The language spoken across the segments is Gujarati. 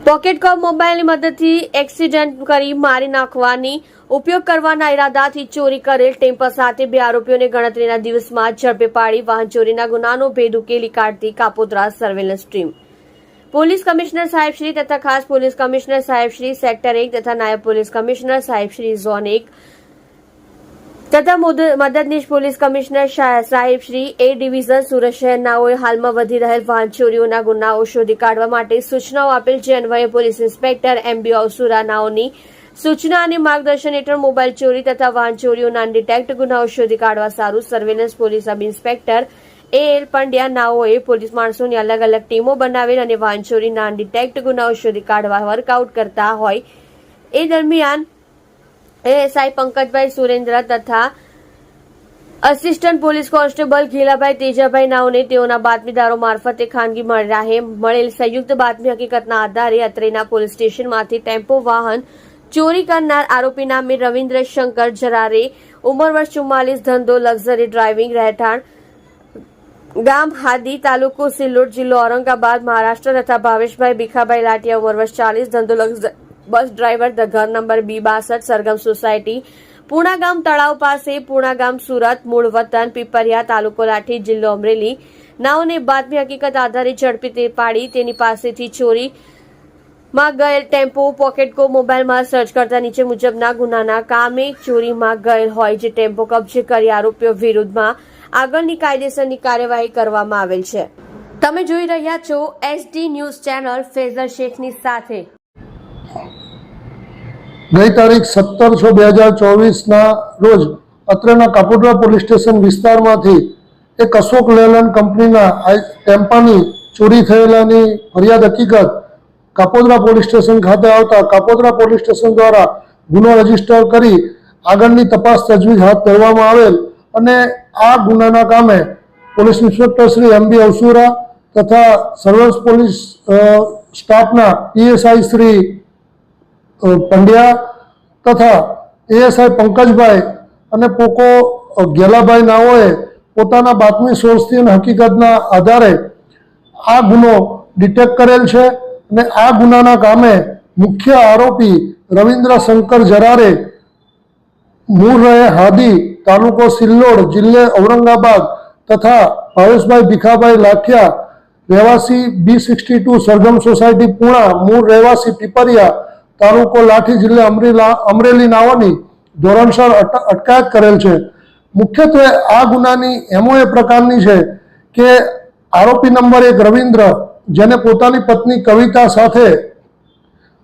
પોકેટ કોપ મોબાઈલની મદદથી એક્સિડન્ટ કરી મારી નાખવાની, ઉપયોગ કરવાના ઇરાદાથી ચોરી કરેલ ટેમ્પર સાથે બે આરોપીઓને ગણતરીના દિવસમાં ઝડપે પાડી વાહન ચોરીના ગુનાનો ભેદ ઉકેલી કાઢતી Kapodra surveillance team police commissioner સાહેબશ્રી તથા ખાસ પોલીસ કમિશનર સાહેબશ્રી સેક્ટર એક તથા નાયબ પોલીસ કમિશનર સાહેબશ્રી ઝોન એક તથા મુદ- મદદનીશ પોલીસ કમિશનર સાહેબ શ્રી એ ડિવિઝન સુરત શહેરનાઓએ હાલમાં વધી રહેલ વાહન ચોરીઓના ગુનાઓ શોધી કાઢવા માટે સૂચનાઓ આપેલ જે અન્વયે પોલીસ ઇન્સ્પેક્ટર એમ બી અવસુરાનાઓની સૂચના અને માર્ગદર્શન હેઠળ મોબાઈલ ચોરી તથા વાહન ચોરીઓના અનડિટેક્ટ ગુનાઓ શોધી કાઢવા સારું surveillance police sub inspector A L Pandya નાઓએ police માણસોની અલગ અલગ ટીમો બનાવેલ અને વાહન ચોરીના અનડિટેક્ટ ગુનાઓ શોધી કાઢવા વર્કઆઉટ કરતા હોય. એ દરમિયાન એએસઆઈ પંકજભાઈ સુરેન્દ્ર તથા assistant police constable Ghilabhai Tejabhai નાઓને તેઓના બાતમીદારો મારફતે ખાનગી રાહે મળેલ સંયુક્ત બાતમી હકીકતના આધારે અત્રેના પોલીસ સ્ટેશનમાંથી ટેમ્પો, વાહન ચોરી કરનાર આરોપી નામે રવિન્દ્ર શંકર જરારે ઉંમર વર્ષ ચુમ્માલીસ, ધંધો, લક્ઝરી ડ્રાઇવિંગ રહેઠાણ, ગામ હાદી તાલુકો સિલ્લોડ જિલ્લો ઔરંગાબાદ, મહારાષ્ટ્ર તથા ભાવેશભાઈ ભીખાભાઈ લાટિયા ઉંમર વર્ષ ચાલીસ, ધંધો લક્ષ- બસ ડ્રાઈવર ધ ઘર નંબર બી બાસઠ, સરગમ સોસાયટી. પૂણા તળાવ પાસે, પૂણા ગામ સુરત, મૂળ વતન, પીપરિયા તાલુકો લાઠી, જિલ્લો અમરેલી. નાઓને બાતમી હકીકત આધારે ઝડપી તે પાડી, તેની પાસેથી ચોરી માં ગયેલ ટેમ્પો પોકેટકો મોબાઈલમાં સર્ચ કરતા નીચે મુજબના ગુનાના કામે ચોરીમાં ગયેલ હોય જે ટેમ્પો કબજે કરી આરોપીઓ વિરુદ્ધમાં આગળની કાયદેસરની કાર્યવાહી કરવામાં આવેલ છે. તમે જોઈ રહ્યા છો એસડી ન્યૂઝ ચેનલ ફેઝર શેખની સાથે. ગઈ તારીખ સત્તર છ બે હજાર ચોવીસના રોજ અત્રેના કાપોદ્રા પોલીસ સ્ટેશન વિસ્તારમાંથી એક અશોક લેલન કંપનીના ટેમ્પાની ચોરી થયેલાની ફરિયાદ હકીકત કાપોદ્રા પોલીસ સ્ટેશન ખાતે આવતા કાપોદ્રા પોલીસ સ્ટેશન દ્વારા ગુનો રજિસ્ટર કરી આગળની તપાસ તજવીજ હાથ ધરવામાં આવેલ અને આ ગુનાના કામે police inspector Shri M B Avsura તથા સર્વસ પોલીસ સ્ટાફના પીએસઆઈ શ્રી પંડ્યા તથા એએસઆઈ પંકજભાઈ અને પોકો ગેલાભાઈ નાઓએ પોતાના બાતમી સોર્સથી અને હકીકતના આધારે આ ગુનો ડિટેક્ટ કરેલ છે અને આ ગુનાના કામે મુખ્ય આરોપી રવિન્દ્ર શંકર જરારે મૂળ રહે હાદી તાલુકો સિલ્લોડ, જિલ્લે ઔરંગાબાદ તથા ભાવેશભાઈ ભીખાભાઈ લાઠિયા રહેવાસી B sixty two Sargam society Puna, મૂળ રહેવાસી પીપરિયા તાલુકો લાઠી જિલ્લે અમરેલા અમરેલી નાઓની ધોરણસર અટ- અટકાયત કરેલ છે. મુખ્યત્વે આ ગુનાની એમો એ પ્રકારની છે કે આરોપી નંબર એક રવિન્દ્ર, જેને પોતાની પત્ની કવિતા સાથે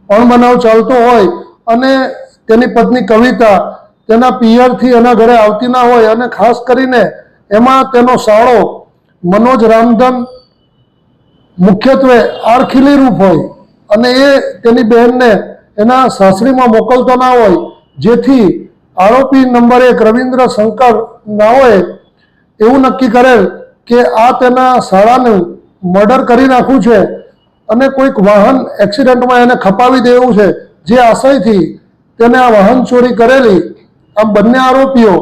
અણબનાવ ચાલતો હોય અને તેની પત્ની કવિતા તેના પિયરથી એના ઘરે આવતી ના હોય અને ખાસ કરીને એમાં તેનો સાળો મનોજ રામધન મુખ્યત્વે આરખીલી રૂપ હોય અને એ તેની બહેનને એના સાસરીમાં મોકલતો ના હોય, જેથી આરોપી નંબર એક રવિન્દ્ર શંકર નાઓએ એવું નક્કી કરેલ કે આ તેના શાળાનું મર્ડર કરી નાખવું છે અને કોઈક વાહન એક્સિડન્ટમાં એને ખપાવી દેવું છે, જે આશયથી તેને આ વાહન ચોરી કરેલી આમ બંને આરોપીઓ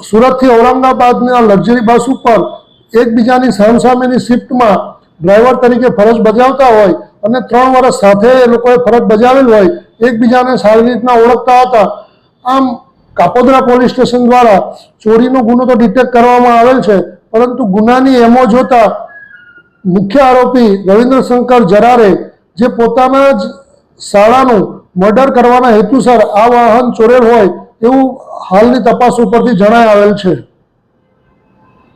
સુરતથી ઔરંગાબાદના લક્ઝરી બસ ઉપર એકબીજાની સામસામેની શિફ્ટમાં ડ્રાઈવર તરીકે ફરજ બજાવતા હોય અને ત્રણ વર્ષ સાથે એ લોકોએ ફરજ બજાવેલ હોય, એકબીજાને સારી રીતના ઓળખતા હતા. આમ કાપોદરા પોલીસ સ્ટેશન દ્વારા ચોરીનો ગુનો તો ડિટેક્ટ કરવામાં આવેલ છે, પરંતુ ગુનાની એમો જોતા મુખ્ય આરોપી રવિન્દ્ર શંકર જરારે જે પોતાના જ શાળાનું મર્ડર કરવાના હેતુસર આ વાહન ચોરેલ હોય એવું હાલની તપાસ ઉપરથી જણાય આવેલ છે.